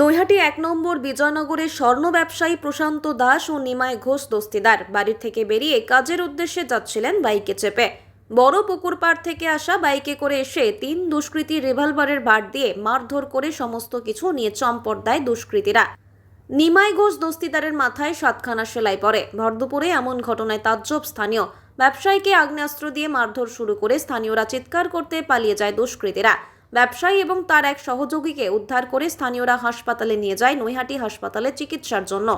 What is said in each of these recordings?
নৈহাটি এক নম্বর বিজয়নগরের স্বর্ণ ব্যবসায়ী প্রশান্ত দাস ও নিমাই ঘোষ দস্তিদার। বাড়ির থেকে বেরিয়ে কাজের উদ্দেশ্যে যাচ্ছিলেন বাইকে চেপে। বড় পুকুর পাড় থেকে আসা বাইকে করে এসে তিন দুষ্কৃতী রিভলভারের বাট দিয়ে মারধর করে সমস্ত কিছু নিয়ে চম্পট দেয় দুষ্কৃতীরা। নিমাই ঘোষ দস্তিদারের মাথায় সাতখানা সেলাই পড়ে। ভর দুপুরে এমন ঘটনায় তাজ্জব স্থানীয়। ব্যবসায়ীকে আগ্নেয়াস্ত্র দিয়ে মারধর শুরু করে স্থানীয়রা চিৎকার করতে পালিয়ে যায় দুষ্কৃতীরা। ব্যবসায়ী এবং তার এক সহযোগীকে উদ্ধার করে স্থানীয়রা হাসপাতালে নিয়ে যায় নৈহাটি হাসপাতালে চিকিৎসার জন্য।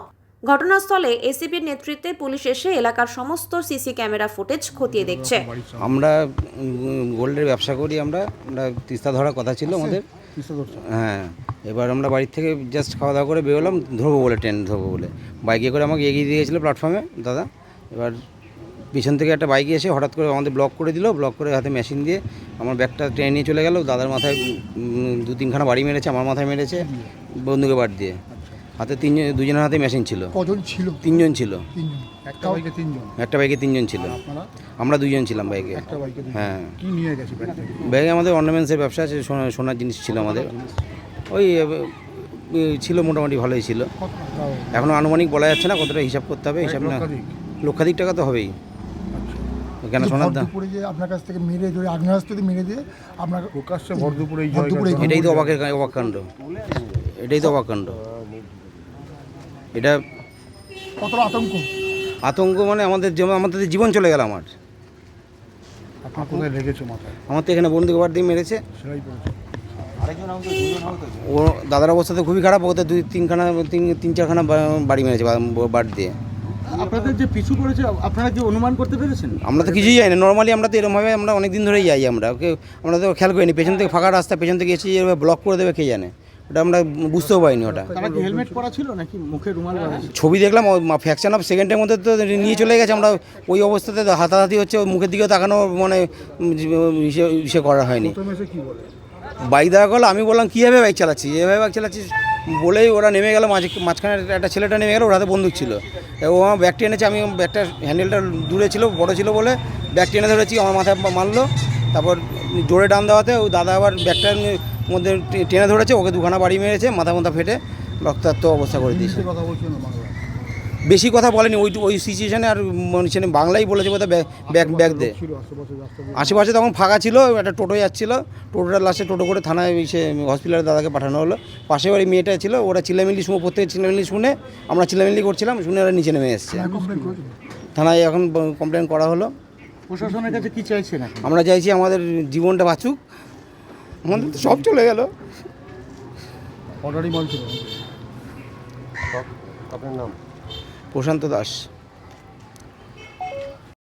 ঘটনাস্থলে এসিপির নেতৃত্বে পুলিশ এসে এলাকার সমস্ত সিসি ক্যামেরা ফুটেজ খতিয়ে দেখছে। আমরা গোল্ডের ব্যবসা করি আমরা। আমরা তিস্তা ধরার কথা ছিল আমাদের। হ্যাঁ এবার আমরা বাড়ির থেকে জাস্ট খাওয়া দাওয়া করে বেরোলাম ধরবো বলে ট্রেন ধরবো বলে। বাইকে করে আমাকে এগিয়ে দিয়ে গেছিল প্ল্যাটফর্মে দাদা। এবার পিছন থেকে একটা বাইক এসে হঠাৎ করে আমাদের ব্লক করে দিল ব্লক করে হাতে মেশিন দিয়ে আমার ব্যাগটা ট্রেনে নিয়ে চলে গেল দাদার মাথায় দু তিনখানা বাড়ি মেরেছে আমার মাথায় মেরেছে বন্ধুকে বাট দিয়ে। হাতে তিনজন দুজনের হাতে মেশিন ছিল। কজন ছিল? তিনজন ছিল। একটা বাইকে তিনজন? একটা বাইকে তিনজন ছিল। আমরা দুজন ছিলাম বাইকে। একটা বাইকে হ্যাঁ। কি নিয়ে গেছে ব্যাগে আমাদের অর্নামেন্টসের ব্যবসা আছে সোনা- সোনার জিনিস ছিল আমাদের। ওই ছিল মোটামুটি ভালোই ছিল। এখনও আনুমানিক বলা যাচ্ছে না কতটা হিসাব করতে হবে হিসাব না লক্ষাধিক? টাকা তো হবেই। কেন কিন্তু সোনার দাম দুপুরে যে আপনার কাছ থেকে মেরে ধরে আগ্নেয়াস্ত্র দিয়ে মেরে দিয়ে আপনার প্রকাশ্যে ভর দুপুরে এটাই তো অবাকের এটাই তো অবাককাণ্ড। এটা কতটা আতঙ্ক? আতঙ্ক মানে আমাদের যেমন আমাদের জীবন চলে গেল আমার। আপনার কোথায় লেগেছে মাথায়? আমার তো এখানে বন্দুক বার দিয়ে মেরেছে। সেটাই ও দাদার অবস্থা তো খুবই খারাপ ওদের দুই তিনখানা তিন তিন চারখানা বাড়ি মেরেছে বাড়ি দিয়ে। আপনাদের যে পিছু করেছে আপনারা কি অনুমান করতে পেরেছেন? আমরা তো কিছুই যাই না। নর্মালি আমরা তো এরকমভাবে আমরা অনেক দিন ধরেই যাই আমরা। ওকে আমরা তো খেয়াল করিনি। পেছন থেকে ফাঁকা রাস্তা পেছন থেকে এসে এভাবে ব্লক করে দেবে কে জানে? ওটা আমরা বুঝতেও পারিনি ওটা। হেলমেট পরা ছিল নাকি মুখে রুমাল ছবি দেখলাম ফ্যাকশন অফ সেকেন্ডের মধ্যে তো নিয়ে চলে গেছে। আমরা ওই অবস্থাতে হাতাহাতি হচ্ছে মুখের দিকেও তাকানো মানে ইসে করা হয়নি। বাইক দেখা করল, আমি বললাম কীভাবে বাইক চালাচ্ছি এভাবে বাইক চালাচ্ছিস? বলেই ওরা নেমে গেল, মাঝে মাঝখানে একটা ছেলেটা নেমে গেল, ওর হাতে বন্দুক ছিল। ও আমার ব্যাগটি এনেছে আমি ব্যাগটা হ্যান্ডেলটা দূরে ছিল, বড় ছিল বলে ব্যাগটি এনে ধরেছি, আমার মাথায় মারলো। তারপর জোরে ডান দেওয়াতে ও দাদা আবার ব্যাগটার মধ্যে টেনে ধরেছে, ওকে দুখানা বাড়ি মেরেছে, মাথা মাথা ফেটে রক্তাক্ত অবস্থা করে দিয়েছে। বেশি কথা বলেনি ওই ওই সিচুয়েশনে আর মানুষ বাংলাই বলেছে বোধহয় ব্যাগ ব্যাগ ব্যাগ দে। আশেপাশে দিয়ে। আশেপাশে তখন ফাঁকা ছিল একটা টোটো যাচ্ছিল টোটোটা লাস্টে টোটো করে থানায় সে হসপিটালে দাদাকে পাঠানো হলো। পাশে বাড়ি মেয়েটা ছিল ওরা চিলামিলি শুনে প্রত্যেকে চিলামিলি শুনে আমরা চিলামিলি করছিলাম শুনে ওরা নিচে নেমে এসছে। থানায় এখন কমপ্লেন করা হলো। প্রশাসনের কাছে কি চাইছেন আমরা চাইছি আমাদের জীবনটা বাঁচুক। আমাদের তো সব চলে গেল। অর্ডারই মাল ছিল। আপনার নাম? প্রশান্ত দাস।